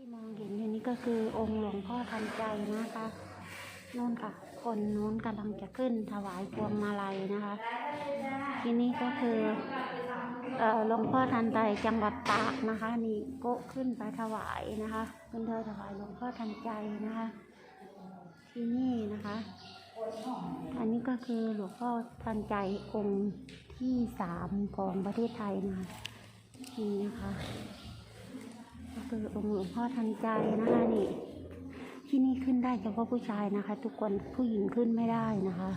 ที่มองเห็นอยู่นี้ก็คือองค์หลวงพ่อทันใจนะคะนู่นค่ะ คนนู้นกำลังจะขึ้นถวายพวงมาลัยนะคะ ที่นี่ก็คือเอ่อหลวงพ่อทันใจจังหวัดตากนะคะ นี่โกะขึ้นไปถวายนะคะขึ้นเธอถวายหลวงพ่อทันใจนะคะ ที่นี่นะคะ อันนี้ก็คือหลวงพ่อทันใจองค์ที่สามของประเทศไทยนะคะนี่นะคะ คือองค์หลวงพ่อทันใจนะคะนี่ ที่นี่ขึ้นได้เฉพาะผู้ชายนะคะ ทุกคนผู้หญิงขึ้นไม่ได้นะคะ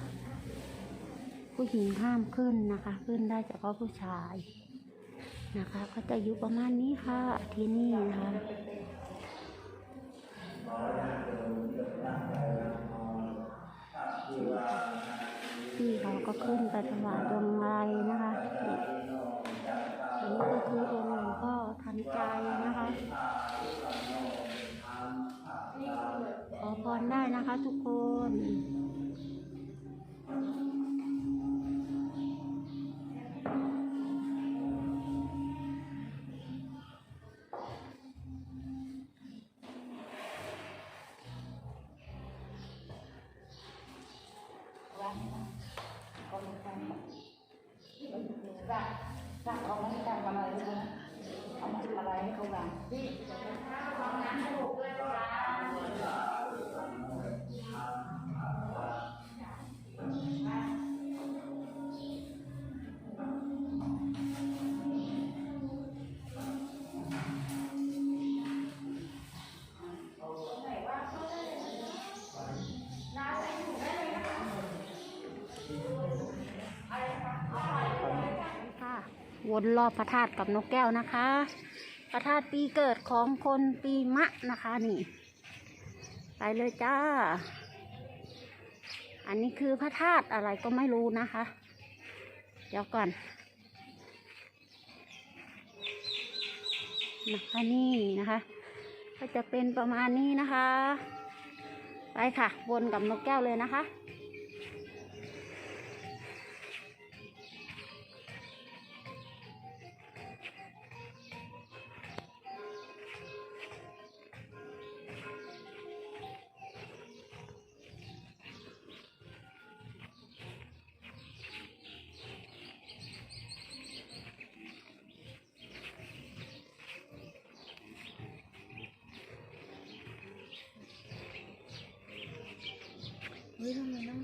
ผู้หญิงห้ามขึ้นนะคะ ขึ้นได้เฉพาะผู้ชายนะคะ ก็จะอยู่ประมาณนี้ค่ะที่นี่นะคะพี่เขาก็ขึ้นไปถวายดวงไม้นะคะนี่อันนี้ก็คืออง ค์หลวงพ่อทันใจนะคะ ขอพรได้นะคะทุกคน อะไรให้เขาวางค่ะวนรอบพระธาตุกับนกแก้วนะคะ พระธาตุปีเกิดของคนปีมะนะคะนี่ ไปเลยจ้า อันนี้คือพระธาตุอะไรก็ไม่รู้นะคะ เดี๋ยวก่อนนะคะนี่นะคะ ก็จะเป็นประมาณนี้นะคะ ไปค่ะวนกับนกแก้วเลยนะคะ เฮ้ยทำไมต้อง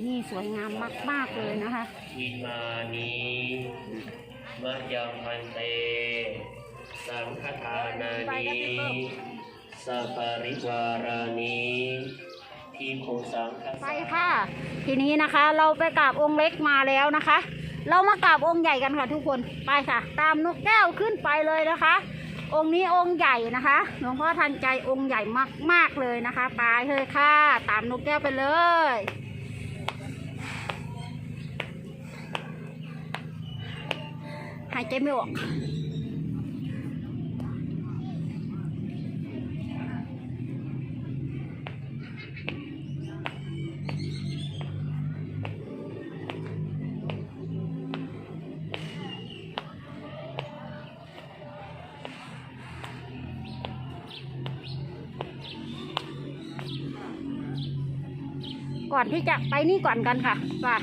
นหนูนะที่นี่สวยงามมาก ๆ เลยนะคะอิมานิมะยังพันเต สังฆทานานิสัปปาริวารานิทีโคสังฆไปค่ะ ทีนี้นะคะเราไปกราบองค์เล็กมาแล้วนะคะ เรามากราบองค์ใหญ่กันค่ะทุกคนไปค่ะ ตามนกแก้วขึ้นไปเลยนะคะ องค์นี้องค์ใหญ่นะคะหลวงพ่อทันใจองค์ใหญ่มากๆเลยนะคะ ไปเลยค่ะ ตามนกแก้วไปเลย หายใจไม่ออกก่อนที่จะไปนี่ก่อนกันค่ะว่า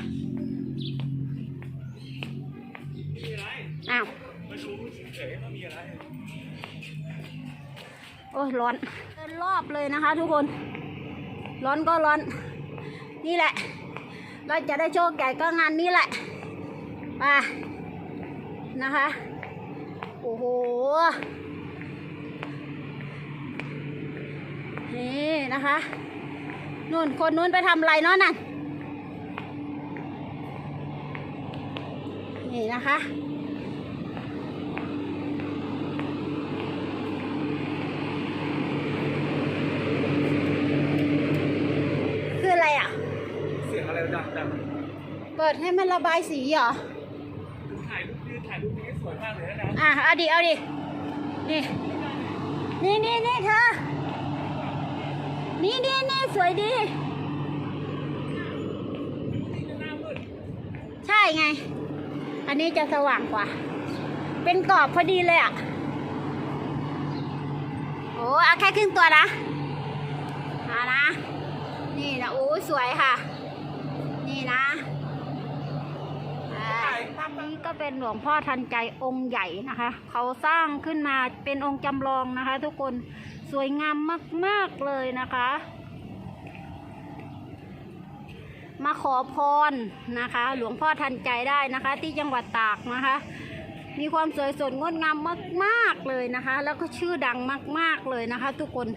โอ้ยร้อนเดินรอบเลยนะคะ ทุกคน ร้อนก็ร้อน นี่แหละ เราจะได้โชคใหญ่ก็งานนี้แหละมานะคะ โอ้โห นี่นะคะนู่นคนนู้นไปทำอะไรเนาะนั่นนี่นะคะ จังเปิดให้มันระบายสีเหรอ ถ่ายรูปยืนถ่ายรูปนี้สวยมากเลยนะอะเอาดิ เอาดิ นี่ นี่นี่นี่เธอ นี่นี่นี่สวยดี ใช่ไง อันนี้จะสว่างกว่า เป็นกรอบพอดีเลยอะ โอ้เอาแค่ครึ่งตัวนะเอานะ นี่นะโอ้สวยค่ะ นี่นะอ่านนี้ก็เป็นหลวงพ่อทันใจองค์ใหญ่นะคะ เขาสร้างขึ้นมาเป็นองค์จำลองนะคะ ทุกคนสวยงามมาก ๆ เลยนะคะ มาขอพรนะคะ หลวงพ่อทันใจได้นะคะ ที่จังหวัดตากนะคะ มีความสวยสดงดงามมาก ๆ เลยนะคะ แล้วก็ชื่อดังมาก ๆ เลยนะคะ ทุกคน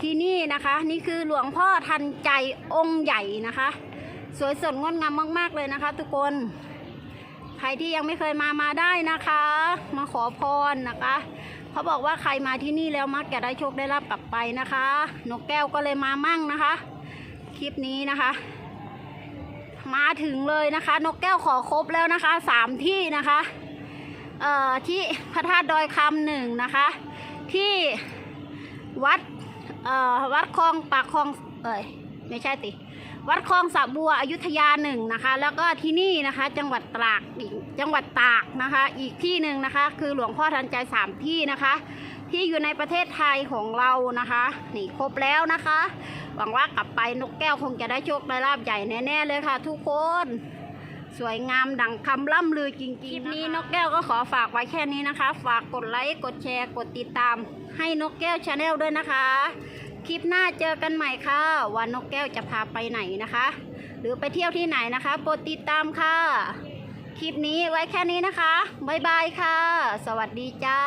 ที่นี่นะคะ นี่คือหลวงพ่อทันใจองค์ใหญ่นะคะ สวยสดงดงามมาก ๆ เลยนะคะ ทุกคน ใครที่ยังไม่เคยมามาได้นะคะ มาขอพรนะคะเขาบอกว่าใครมาที่นี่แล้วมักจะได้โชคได้รับกลับไปนะคะนกแก้วก็เลยมามั่งนะคะ คลิปนี้นะคะ มาถึงเลยนะคะ นกแก้วขอครบแล้วนะคะสามที่นะคะเอ่อที่พระธาตุดอยคำหนึ่งนะคะ ที่วัดเอ่อวัดคลองปากคลองเอ้ย ไม่ใช่ติ วัดคลองสะบัวอยุธยาหนึ่งนะคะ แล้วก็ที่นี่นะคะจังหวัดตรากอีกจังหวัดตากนะคะ อีกที่หนึ่งนะคะ คือหลวงพ่อทันใจสามที่นะคะ ที่อยู่ในประเทศไทยของเรานะคะนี่ครบแล้วนะคะ หวังว่ากลับไปนกแก้วคงจะได้โชคได้ลาบใหญ่แน่ๆเลยค่ะ ทุกคนสวยงามดังคำล่ำลือจริงๆคลิปนี้นกแก้วก็ขอฝากไว้แค่นี้นะคะ ฝากกดไลค์ กดแชร์ กดติดตาม ให้นกแก้วชาแนลด้วยนะคะ คลิปหน้าเจอกันใหม่ค่ะว่านกแก้วจะพาไปไหนนะคะ หรือไปเที่ยวที่ไหนนะคะโปรดติดตามค่ะ คลิปนี้ไว้แค่นี้นะคะ บ๊ายบายค่ะ สวัสดีจ้า